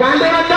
बांधवांना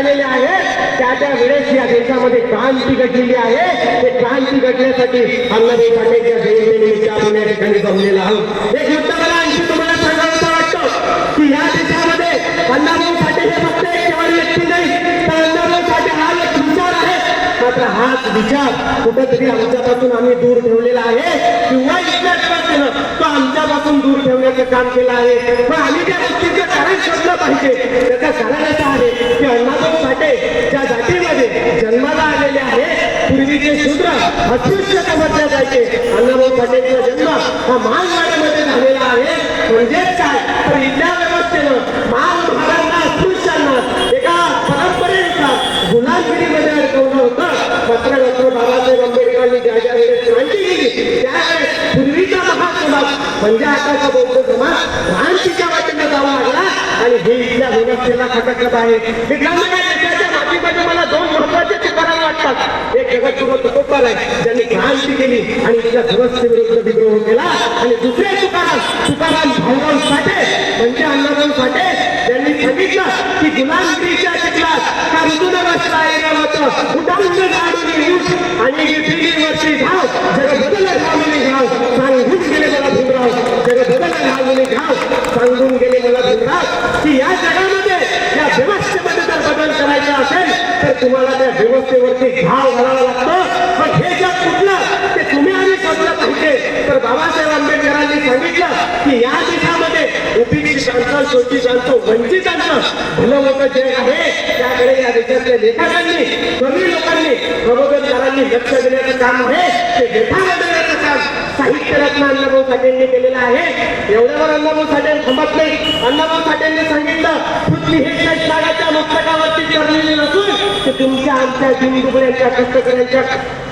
एकत्रित आहेत त्या त्या वेळेस या देशामध्ये क्रांती घडलेली आहे. ते क्रांती घडण्यासाठी अण्णाभाई साठेच्या जयंतीनिमित्त आपण या ठिकाणी जमलेला आहोत. एक मुद्दा मला आणखी तुम्हाला सांगायचं वाटतं की या देशामध्ये अण्णाभाऊ साठे हे फक्त एक केवळ व्यक्ती नाही तर अण्णाभाऊ साठे हा एक विचार आहे. मात्र हाच विचार कुठेतरी आमच्यापासून आम्ही दूर ठेवलेला आहे. किंवा इतक्याच तो आमच्या काम केलं आहे. पण आम्ही त्या गोष्टीचं कारण शोधलं पाहिजे. त्याचं कारण असं आहे की अण्णाभाऊ साठे ज्या जातीमध्ये जन्माला आलेले आहे पूर्वीचे शूद्र अस्पृश्य समजले जायचे. अण्णाभाऊ साठेचा जन्म हा मालवाड्यामध्ये झालेला आहे. म्हणजेच काय? तर इथल्या व्यवस्थेनं माल महाराजांना अस्पृश्यांना एका परंपरेनुसार गुलामगिरीमध्ये अडकवलं होतं. मात्र डॉक्टर बाबासाहेब आंबेडकरांनी ज्या ज्या वेळेस क्रांती केली त्यावेळेस म्हणजे आताचा बौद्ध समाज क्रांतीच्या वाटेनं जावा लागला आणि हे इथल्या व्यवस्थेला खटकत आहे मित्रांनो देशाच्या मातीमध्ये मला दोन महत्त्वाचे तुकाराम वाटतात. एक जगतगुरु तुकोबार आहे. ज्यांनी क्रांती केली आणि इथल्या व्यवस्थेविरुद्ध विद्रोह केला. आणि दुसरे तुकाराम तुकाराम भाऊराव साठे म्हणजे अण्णाभाऊ साठे ज्यांनी सांगितलं की गुलामगिरीच्या चिखलात का ऋतून बसला होतं उठाऊन काढून ऊस आणि दिल्लीवरची धाव जग बदल घालून घाव सांगून गेले मला भीमराव जग बदल घालून घाव सांगून गेले मला भीमराव की या जगामध्ये या व्यवस्थेमध्ये जर बदल करायचा असेल तर तुम्हाला त्या व्यवस्थेवरती घाव घालावा लागतो. पण हे जग कुठलं? ते तुम्ही आम्ही शोधलं पाहिजे. तर बाबासाहेब आंबेडकरांनी सांगितलं की या देशामध्ये उपीडितांचं शोषितांचं वंचितांचं भलं मोठं जे आहे त्याकडे या देशातल्या लेखकांनी कमी लोकांनी प्रबोधनकारांनी लक्ष देण्याचं काम आहे. ते व्यथामध्ये देण्याचं काम. साहित्य रत्न अण्णाभाऊ साठेंनी केलेला आहे. एवढ्यावर अण्णाभाऊ साठे थांबत नाही अण्णाभाऊ साठेंनी सांगितलं पृथ्वी हे शेषनागाच्या मस्तकावरती करलेली नसून ते तुमच्या आमच्या दिनदुबळ्यांच्या कष्टकऱ्यांच्या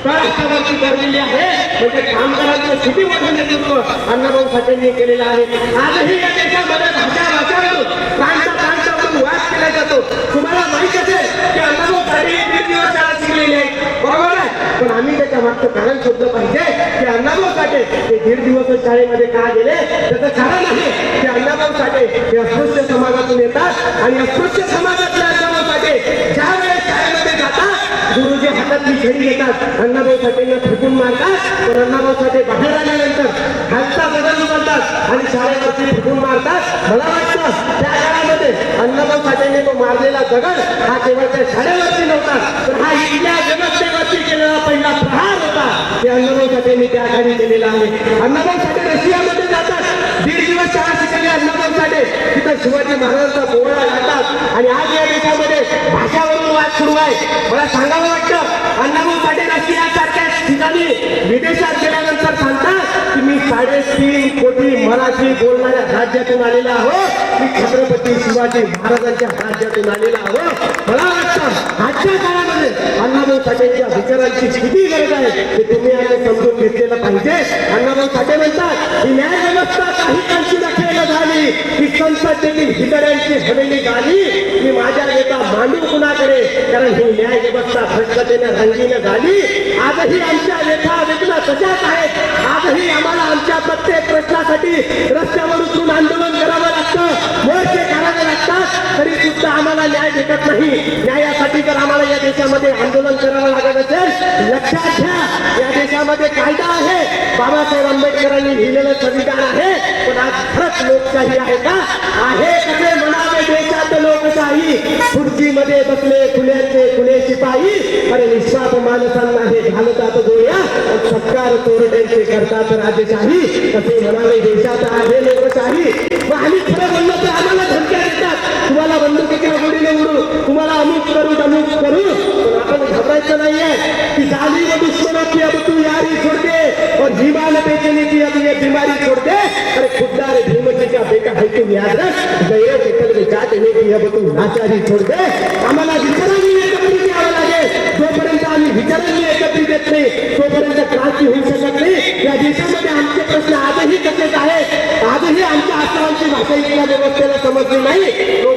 तळावरती करलेली आहे. म्हणजे कामगारांचं स्थिती मोठं नेतृत्व अण्णाभाऊ साठेंनी केलेलं आहे. आजही या देशामध्ये भाषा भाषावरून प्रांत प्रांतावरून वाद केला जातो. तुम्हाला माहीत असेल की अण्णाभाऊ साठे हे दिवस शाळा शिकलेले आहे पण आम्ही त्याच्या मागचं कारण शोधलं पाहिजे की अण्णाभाऊ साठे ते दीड दिवस शाळेमध्ये का गेले? त्याचं कारण आहे की अण्णाभाऊ साठे हे अस्पृश्य समाजातून येतात आणि अस्पृश्य समाजातले अण्णाभाऊ साठे ज्या वेळेस शाळेमध्ये जातात गुरुजी हातातली छडी घेतात अण्णाभाऊ साठेंना फेकून मारतात पण अण्णाभाऊ साठे बाहेर आल्यानंतर हातचा बदल उचलतात आणि शाळेवरती फेकून मारतात. मला वाटतं त्या काळामध्ये अण्णाभाऊ साठेंनी तो मारलेला दगड हा केवळ त्या शाळेवरती नव्हता तर हा इथल्या व्यवस्थेवरती केलेला पहिला प्रहार होता ते अण्णाभाऊ साठेंनी त्या केलेला आहे. अण्णाभाऊ साठे रशियामध्ये जातात. दीड दिवस शाळा शिकले अण्णाभाऊ साठे तिथं शिवाजी महाराजांचा बोहळा जातात आणि आज या देशामध्ये भाषा वाद सुरू आहे. मला सांगावं वाटतं अण्णाभाऊ साठे रशियासारख्या ठिकाणी विदेशात गेल्यानंतर सांगतात की मी साडेतीन कोटी मराठी बोलणाऱ्या राज्यातून आलेला आहो. मी छत्रपती शिवाजी महाराजांच्या राज्यातून आलेला आहो. मला वाटतं आजच्या काळामध्ये अण्णाभाऊ साठेंच्या विचारांची किती गरज आहे हे तुम्ही आम्ही समजून घेतलेलं पाहिजे. अण्णाभाऊ साठे म्हणतात ही न्याय व्यवस्था काही काळची रखेल झाली ही संसदेतील हिदड्यांची हवेली झाली. मी माझ्या नेता मांडू कुणाकडे? कारण ही न्याय व्यवस्था भ्रष्टतेने रंगीन झाली. आजही आमच्या लेखा वेदना तशाच आहेत. आजही आम्हाला आमच्या प्रत्येक प्रश्नासाठी रस्त्यावर उतरून आंदोलन करावं लागतं मोर्चे करावे लागतात. तरी सुद्धा आम्हाला न्याय भेटत नाही. न्यायासाठी जर आम्हाला या देशामध्ये आंदोलन करावं लागत असेल लक्षात घ्या देशामध्ये कायदा आहे. बाबासाहेब आंबेडकरांनी लिहिलेलं संविधान आहे. पण आज खरंच लोकशाही आहे का? आहे कसे म्हणावे देशात लोकशाही. खुर्चीमध्ये बसले खुल्याचे खुले शिपाई. अरे निष्पाप माणसांना हे घालतात गोळ्या. आणि सत्कार चोरट्यांचे करतात राजशाही. कसे म्हणावे देशात आहे लोकशाही. मग आम्ही खरं म्हणलं तर आम्हाला धमक्या देतात. तुम्हाला बंदुकीच्या गोडीने उडू. तुम्हाला अमुक करू अमुक करू. आपण घाबरायचं नाहीये. की झाली दुश्मनाची बीमारी छोड़ दे अरे खुदा रे धीमे भीमजी क्या बेटा है तू याद रख गए टेकल के जात ने की अब तू नाचारी छोड़ दे हमारा जितना भी है कभी क्या आम्हाला विचारांनी एकत्री द्यावं लागेल. जोपर्यंत आम्ही विचारांनी एकत्री देत नाही तोपर्यंत क्रांती हो शकत नाही. या देशामध्ये हमसे प्रश्न आज ही करते आजही आज ही आजही आमच्या आस्थावांची भाषा इतना व्यवस्था समझ में नहीं.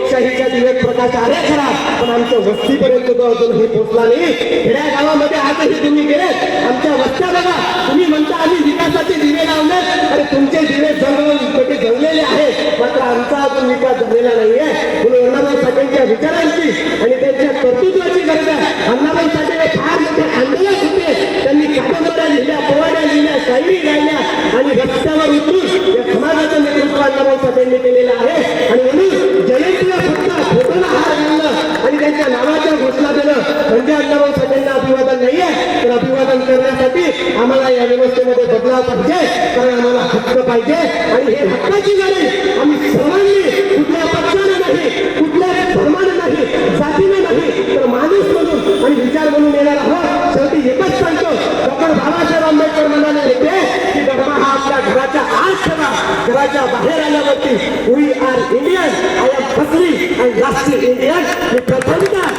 पण आमच्या वस्तीपर्यंत तो अजून हे पोहोचला नाही. खेड्या गावामध्ये आजही तुम्ही गेले आमच्या वस्त्या बघा. तुम्ही म्हणता आम्ही विकासाचे दिवे लावले. अरे तुमचे दिवे जळवून पेटे जळलेले आहेत. मात्र आमचा अजून विकास झालेला नाहीये. म्हणून अण्णाभाऊ साठेंच्या विचारांची आणि त्यांच्या कर्तृत्वाची गरज आहे. अण्णाभाऊ साठे फार मोठे आंदोलन होते. त्यांनी कादंबऱ्या लिहिल्या पोवाड्या लिहिल्या शायरी गायल्या आणि रस्त्यावर उतरून या समाजाचं नेतृत्व अण्णाभाऊ साठेंनी केलेलं आहे आणि म्हणून जयंतीला फक्त फोटोला हार घालणं आणि त्यांच्या नावाच्या घोषणा देणं म्हणजे अण्णाभाऊ साठेंना अभिवादन नाहीये तर अभिवादन करण्यासाठी आम्हाला या व्यवस्थेमध्ये बदलाव पाहिजे कारण आम्हाला हक्क पाहिजे आणि हे हक्काची लढाई आम्ही सर्वांनी कुठल्या पक्षाने नाही कुठल्या धर्माने नाही जातीने नाही तर माणूस म्हणून आणि विचार म्हणून येणार आहोत. शेवटी एकच सांगतो डॉक्टर बाबासाहेब आंबेडकर म्हणाले होते की धर्म हा आपल्या घराच्या आत ठेवा घराच्या बाहेर आल्यावरती we are Indian I am फसली आणि लास्ट इंडियन मी प्रथमता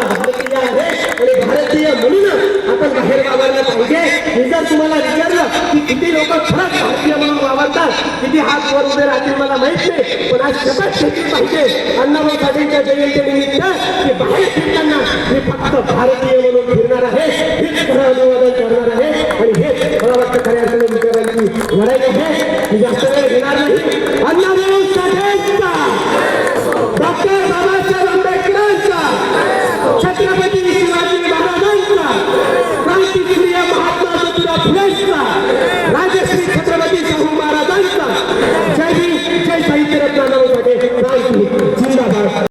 भारतीय आहे. आणि भारतीय म्हणून आपण बाहेर वावरलं पाहिजे. मी जर तुम्हाला विचारलं की किती लोक खरंच भारतीय म्हणून वावरतात किती हात वर उभे राहतील मला माहीत नाही पण आज शपथ घेतली पाहिजे. अण्णाभाऊ साठेंच्या जयंतीनिमित्त की बाहेर फिरताना मी फक्त भारतीय म्हणून फिरणार आहे हेच खरं अनुवादन करणार आहे आणि हेच मला वाटतं खऱ्या अर्थाने विचारांची लढाई आहे. मी जास्त वेळ घेणार नाही. अण्णाभाऊ